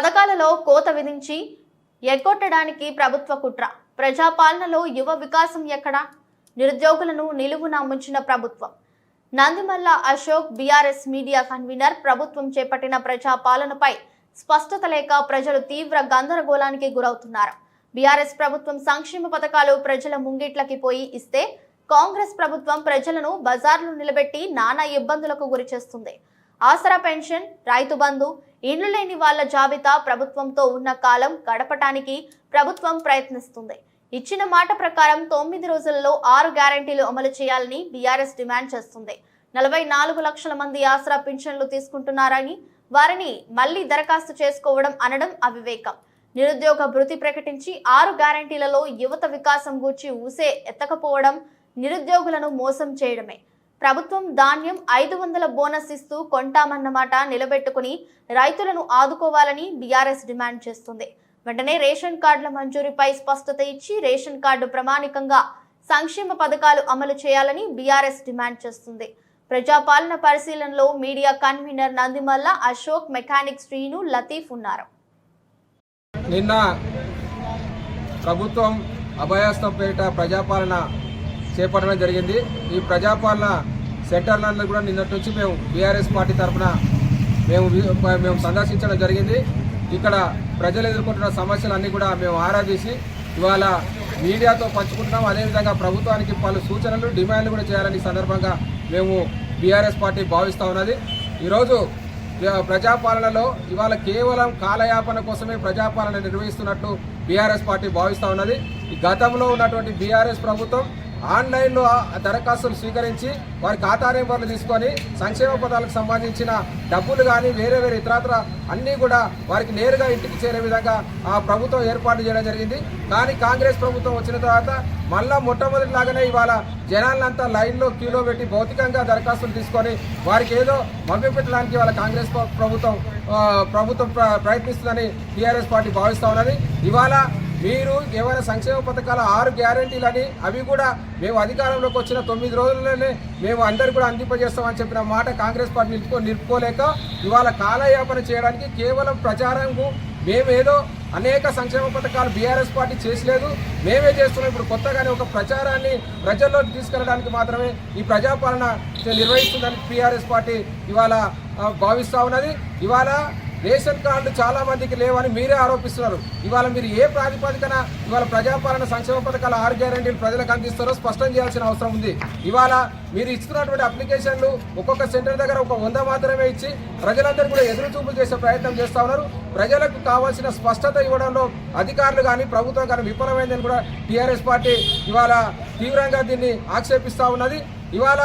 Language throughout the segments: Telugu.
పథకాలలో కోత విధించి ఎగ్గొట్టడానికి ప్రభుత్వ కుట్ర. ప్రజాపాలనలో యువ వికాసం ఎక్కడా? నిరుద్యోగులను నిలువున ముంచిన ప్రభుత్వం. Nandimalla Ashok BRS media convener ప్రభుత్వం చేపట్టిన ప్రజాపాలనపై స్పష్టత లేక ప్రజలు తీవ్ర గందరగోళానికి గురవుతున్నారు. బీఆర్ఎస్ ప్రభుత్వం సంక్షేమ పథకాలు ప్రజల ముంగిట్లకి పోయి ఇస్తే కాంగ్రెస్ ప్రభుత్వం ప్రజలను బజార్లు నిలబెట్టి నానా ఇబ్బందులకు గురి చేస్తుంది. ఆసరా పెన్షన్ రైతు బంధు ఇండ్లు లేని వాళ్ళ జాబితా ప్రభుత్వంతో ఉన్న కాలం గడపటానికి ప్రభుత్వం ప్రయత్నిస్తుంది. ఇచ్చిన మాట ప్రకారం తొమ్మిది రోజులలో ఆరు గ్యారంటీలు అమలు చేయాలని బీఆర్ఎస్ డిమాండ్ చేస్తుంది. నలభై నాలుగు లక్షల మంది ఆసరా పింఛన్లు తీసుకుంటున్నారని వారిని మళ్ళీ దరఖాస్తు చేసుకోవడం అనడం అవివేకం. నిరుద్యోగ భృతి ప్రకటించి ఆరు గ్యారంటీలలో యువత వికాసం గూర్చి ఊసే ఎత్తకపోవడం నిరుద్యోగులను మోసం చేయడమే. ప్రభుత్వం ధాన్యం ఐదు వందల బోనస్ ఇస్తూ కొంటామన్నమాట నిలబెట్టుకుని రైతులను ఆదుకోవాలని బీఆర్ఎస్ డిమాండ్ చేస్తుంది. వెంటనే రేషన్ కార్డుల మంజూరీపై స్పష్టత ఇచ్చి రేషన్ కార్డు ప్రామాణికంగా సంక్షేమ పథకాలు అమలు చేయాలని బీఆర్ఎస్ డిమాండ్ చేస్తుంది. ప్రజాపాలన పరిశీలనలో media convener Nandimalla Ashok mechanic Srinu Latif ఉన్నారు. నిన్న ప్రభుత్వం అభయాస్తం ప్రజాపాలన చేపట్టడం జరిగింది. ఈ ప్రజాపాలన సెంటర్లలో కూడా నిన్నటి నుంచి మేము బీఆర్ఎస్ పార్టీ తరఫున మేము మేము సందర్శించడం జరిగింది. ఇక్కడ ప్రజలు ఎదుర్కొంటున్న సమస్యలన్నీ కూడా మేము ఆరా ఇవాళ మీడియాతో పంచుకుంటున్నాం. అదేవిధంగా ప్రభుత్వానికి పలు సూచనలు డిమాండ్లు కూడా చేయాలని సందర్భంగా మేము బీఆర్ఎస్ పార్టీ భావిస్తూ ఉన్నది. ఈరోజు ప్రజాపాలనలో ఇవాళ కేవలం కాలయాపన కోసమే ప్రజాపాలన నిర్వహిస్తున్నట్టు బీఆర్ఎస్ పార్టీ భావిస్తూ ఉన్నది. గతంలో ఉన్నటువంటి బీఆర్ఎస్ ప్రభుత్వం ఆన్లైన్లో దరఖాస్తులు స్వీకరించి వారి ఖాతా నెంబర్లు తీసుకొని సంక్షేమ పదాలకు సంబంధించిన డబ్బులు కానీ వేరే వేరే ఇతరత్ర అన్నీ కూడా వారికి నేరుగా ఇంటికి చేరే విధంగా ఆ ప్రభుత్వం ఏర్పాటు చేయడం జరిగింది. కానీ కాంగ్రెస్ ప్రభుత్వం వచ్చిన తర్వాత మళ్ళా మొట్టమొదటిలాగానే ఇవాళ జనాలంతా లైన్లో క్యూలో పెట్టి భౌతికంగా దరఖాస్తులు తీసుకొని వారికి ఏదో మభ్యపెట్టడానికి వాళ్ళ కాంగ్రెస్ ప్రభుత్వం ప్రభుత్వం ప్ర- ప్రయత్నిస్తుందని టీఆర్ఎస్ పార్టీ భావిస్తూ ఉన్నది. ఇవాళ మీరు ఏమైనా సంక్షేమ పథకాల ఆరు గ్యారంటీలని అవి కూడా మేము అధికారంలోకి వచ్చిన తొమ్మిది రోజుల్లోనే మేము అందరు కూడా అందింపజేస్తామని చెప్పిన మాట కాంగ్రెస్ పార్టీ నిలుపుకో నిలుపుకోలేక ఇవాళ కాలయాపన చేయడానికి కేవలం ప్రచారంకు మేమేదో అనేక సంక్షేమ పథకాలు బీఆర్ఎస్ పార్టీ చేసలేదు. మేమే చేస్తున్నాం. ఇప్పుడు కొత్తగానే ఒక ప్రచారాన్ని ప్రజల్లోకి తీసుకెళ్ళడానికి మాత్రమే ఈ ప్రజాపాలన నిర్వహిస్తుందని టీఆర్ఎస్ పార్టీ ఇవాళ భావిస్తూ ఉన్నది. ఇవాళ రేషన్ కార్డులు చాలా మందికి లేవని మీరే ఆరోపిస్తున్నారు. ఇవాళ మీరు ఏ ప్రాతిపదికన ఇవాళ ప్రజాపాలన సంక్షేమ పథకాల ఆరు గ్యారంటీలు ప్రజలకు అందిస్తారో స్పష్టం చేయాల్సిన అవసరం ఉంది. ఇవాళ మీరు ఇస్తున్నటువంటి అప్లికేషన్లు ఒక్కొక్క సెంటర్ దగ్గర ఒక వంద మాత్రమే ఇచ్చి ప్రజలందరూ కూడా ఎదురు చూపులు చేసే ప్రయత్నం చేస్తూ ఉన్నారు. ప్రజలకు కావాల్సిన స్పష్టత ఇవ్వడంలో అధికారులు కానీ ప్రభుత్వం కానీ విఫలమైందని కూడా టీఆర్ఎస్ పార్టీ ఇవాళ తీవ్రంగా దీన్ని ఆక్షేపిస్తూ ఉన్నది. ఇవాళ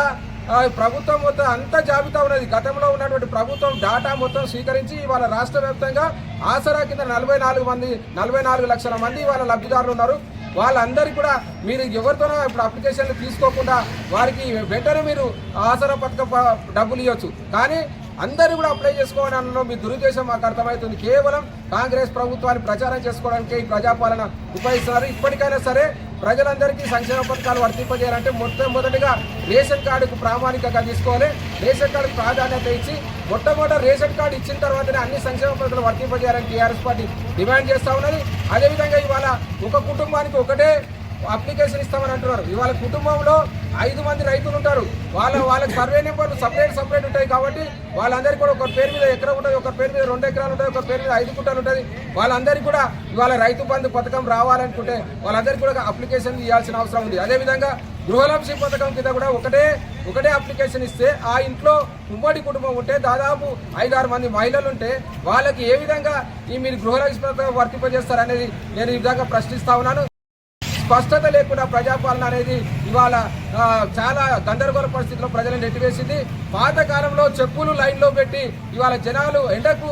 ప్రభుత్వం మొత్తం అంత జాబితా ఉన్నది. గతంలో ఉన్నటువంటి ప్రభుత్వం డాటా మొత్తం స్వీకరించి ఇవాళ రాష్ట్ర వ్యాప్తంగా ఆసరా కింద నలభై నాలుగు మంది నలభై నాలుగు లక్షల మంది వాళ్ళ లబ్ధిదారులు ఉన్నారు. వాళ్ళందరికీ కూడా మీరు ఎవరితోనో ఇప్పుడు అప్లికేషన్లు తీసుకోకుండా వారికి వెంటనే మీరు ఆసరా పథకం డబ్బులు ఇవ్వచ్చు కానీ అందరూ కూడా అప్లై చేసుకోవాలన్న మీ దురుద్దేశం మాకు అర్థమవుతుంది. కేవలం కాంగ్రెస్ ప్రభుత్వాన్ని ప్రచారం చేసుకోవడానికి ఈ ప్రజాపాలన ఉపయోగిస్తున్నారు. ఇప్పటికైనా సరే ప్రజలందరికీ సంక్షేమ పథకాలు వర్తింపజేయాలంటే మొట్టమొదటిగా రేషన్ కార్డుకు ప్రామాణికంగా తీసుకోవాలి. రేషన్ కార్డుకు ప్రాధాన్యత ఇచ్చి మొట్టమొదటి రేషన్ కార్డు ఇచ్చిన తర్వాతనే అన్ని సంక్షేమ పథకాలు వర్తింపజేయాలని టీఆర్ఎస్ పార్టీ డిమాండ్ చేస్తా ఉన్నది. అదేవిధంగా ఇవాళ ఒక కుటుంబానికి ఒకటే అప్లికేషన్ ఇస్తామని అంటున్నారు. ఇవాళ కుటుంబంలో ఐదు మంది రైతులు ఉంటారు. వాళ్ళ వాళ్ళకి సర్వే నెంబర్లు సపరేట్ సపరేట్ ఉంటాయి కాబట్టి వాళ్ళందరికీ కూడా ఒక పేరు మీద ఎకరం ఉంటుంది ఒక పేరు మీద రెండు ఎకరాలు ఉంటాయి ఒక పేరు మీద ఐదు గుంటలు ఉంటుంది. వాళ్ళందరికీ కూడా ఇవాళ రైతు బంధు పథకం రావాలనుకుంటే వాళ్ళందరికీ కూడా అప్లికేషన్ ఇవ్వాల్సిన అవసరం ఉంది. అదేవిధంగా గృహలక్ష్మి పథకం కింద కూడా ఒకటే ఒకటే అప్లికేషన్ ఇస్తే ఆ ఇంట్లో ఉమ్మడి కుటుంబం ఉంటే దాదాపు ఐదారు మంది మహిళలు ఉంటే వాళ్ళకి ఏ విధంగా ఈ మీరు గృహలక్ష్మి పథకం వర్తింపజేస్తారనేది నేను ఈ విధంగా ప్రశ్నిస్తా ఉన్నాను. స్పష్టత లేకుండా ప్రజాపాలన అనేది ఇవాళ చాలా గందరగోళ పరిస్థితిలో ప్రజలను నెట్టివేసింది. పాతకాలంలో చెప్పులు లైన్లో పెట్టి ఇవాళ జనాలు ఎండకు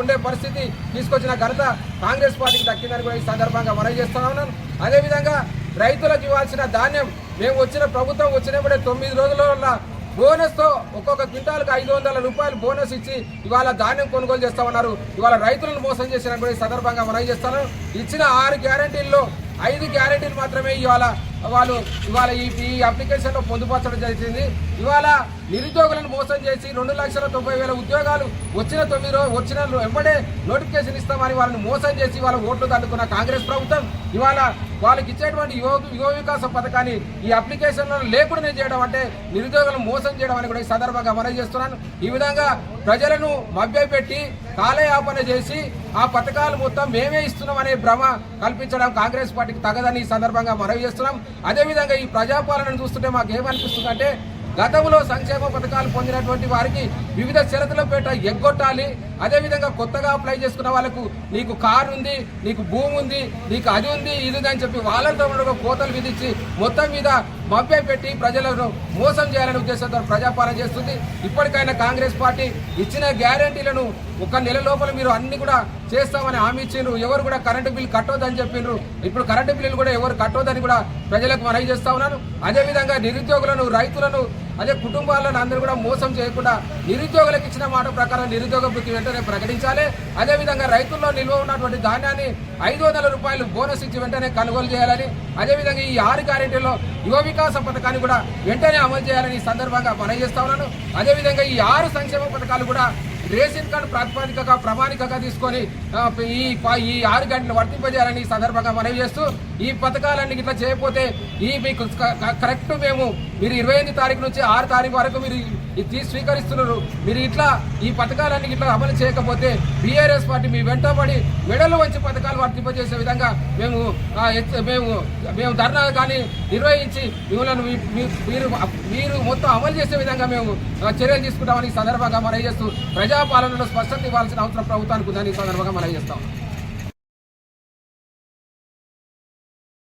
ఉండే పరిస్థితి తీసుకొచ్చిన ఘనత కాంగ్రెస్ పార్టీకి దక్కిందని కూడా ఈ సందర్భంగా మనవి చేస్తా ఉన్నాను అదేవిధంగా రైతులకు ఇవ్వాల్సిన ధాన్యం మేము వచ్చిన ప్రభుత్వం వచ్చినప్పుడే తొమ్మిది రోజుల బోనస్ బోనస్తో ఒక్కొక్క క్వింటాల్కి ఐదు వందల రూపాయలు బోనస్ ఇచ్చి ఇవాళ ధాన్యం కొనుగోలు చేస్తా ఉన్నారు. ఇవాళ రైతులను మోసం చేసిన కూడా ఈ సందర్భంగా మనవి చేస్తాను. ఇచ్చిన ఆరు గ్యారంటీల్లో ఐదు గ్యారెంటీలు మాత్రమే ఇవాళ వాళ్ళు ఇవాళ ఈ ఈ అప్లికేషన్లో పొందుపరచడం జరిగింది. ఇవాళ నిరుద్యోగులను మోసం చేసి రెండు లక్షల తొంభై వేల ఉద్యోగాలు వచ్చిన తొమ్మిది రోజు వచ్చిన వెంబడే నోటిఫికేషన్ ఇస్తామని వాళ్ళని మోసం చేసి వాళ్ళ ఓట్లు తట్టుకున్న కాంగ్రెస్ ప్రభుత్వం. ఇవాళ వాళ్ళకి ఇచ్చేటువంటి యువ యువ వికాస పథకాన్ని ఈ అప్లికేషన్లను లేకుండా చేయడం అంటే నిరుద్యోగులను మోసం చేయడం అని కూడా ఈ సందర్భంగా మనం చేస్తున్నాను. ఈ విధంగా ప్రజలను మభ్యపెట్టి కాలయాపన చేసి ఆ పథకాలు మొత్తం మేమే ఇస్తున్నాం అనే భ్రమ కల్పించడం కాంగ్రెస్ పార్టీకి తగదని ఈ సందర్భంగా మనవి చేస్తున్నాం. అదేవిధంగా ఈ ప్రజాపాలనను చూస్తుంటే మాకు ఏమనిపిస్తుందంటే గతంలో సంక్షేమ పథకాలు పొందినటువంటి వారికి వివిధ షరతుల పేట ఎగ్గొట్టాలి. అదేవిధంగా కొత్తగా అప్లై చేసుకున్న వాళ్ళకు నీకు కారు ఉంది నీకు భూమి ఉంది నీకు అది ఉంది ఇది ఉంది అని చెప్పి వాళ్ళతో కోతలు విధించి మొత్తం మీద మభ్య పెట్టి ప్రజలను మోసం చేయాలనే ఉద్దేశంతో ప్రజాపాలన చేస్తుంది. ఇప్పటికైనా కాంగ్రెస్ పార్టీ ఇచ్చిన గ్యారంటీలను ఒక నెల లోపల మీరు అన్ని కూడా చేస్తామని హామీ ఇచ్చిండ్రు. ఎవరు కూడా కరెంటు బిల్ కట్టొద్దని చెప్పిండ్రు ఇప్పుడు కరెంటు బిల్లులు కూడా ఎవరు కట్టొద్దని కూడా ప్రజలకు మనవి చేస్తా ఉన్నాను. అదేవిధంగా నిరుద్యోగులను రైతులను అదే కుటుంబాలను అందరూ కూడా మోసం చేయకుండా నిరుద్యోగులకు ఇచ్చిన మాట ప్రకారం నిరుద్యోగ వృత్తి వెంటనే ప్రకటించాలి. అదేవిధంగా రైతుల్లో నిల్వ ఉన్నటువంటి ధాన్యాన్ని ఐదు వందల రూపాయలు బోనస్ ఇచ్చి వెంటనే కొనుగోలు చేయాలని అదేవిధంగా ఈ ఆరు గ్యారెంటీలో యువ వికాస పథకాన్ని కూడా వెంటనే అమలు చేయాలని ఈ సందర్భంగా మనవి చేస్తా ఉన్నాను. అదేవిధంగా ఈ ఆరు సంక్షేమ పథకాలు కూడా రేషన్ కార్డు ప్రాతిపదికగా ప్రమాణికగా తీసుకొని ఈ ప- ఈ ఆరు గంటలు వర్తింపజేయాలని సందర్భంగా మనవి చేస్తూ ఈ పథకాలన్నీ ఇట్లా చేయకపోతే ఈ మీకు క- కరెక్ట్ మేము మీరు ఇరవై ఎనిమిది తారీఖు నుంచి ఆరు తారీఖు వరకు మీరు ఇది తీసి స్వీకరిస్తున్నారు. మీరు ఇట్లా ఈ పథకాలన్నీ ఇట్లా అమలు చేయకపోతే బీఆర్ఎస్ పార్టీ మీ వెంటబడి మెడలు వచ్చి పథకాలు వర్తింపజేసే విధంగా మేము మేము మేము ధర్నా కానీ నిర్వహించి మిమ్మల్ని మీ- మీరు మీరు మొత్తం అమలు చేసే విధంగా మేము చర్యలు తీసుకుంటామని సందర్భంగా మనం చేస్తూ ప్రజాపాలనలో స్పష్టత ఇవ్వాల్సిన అవసరం ప్రభుత్వానికి ఉందని సందర్భంగా మనం చేస్తాం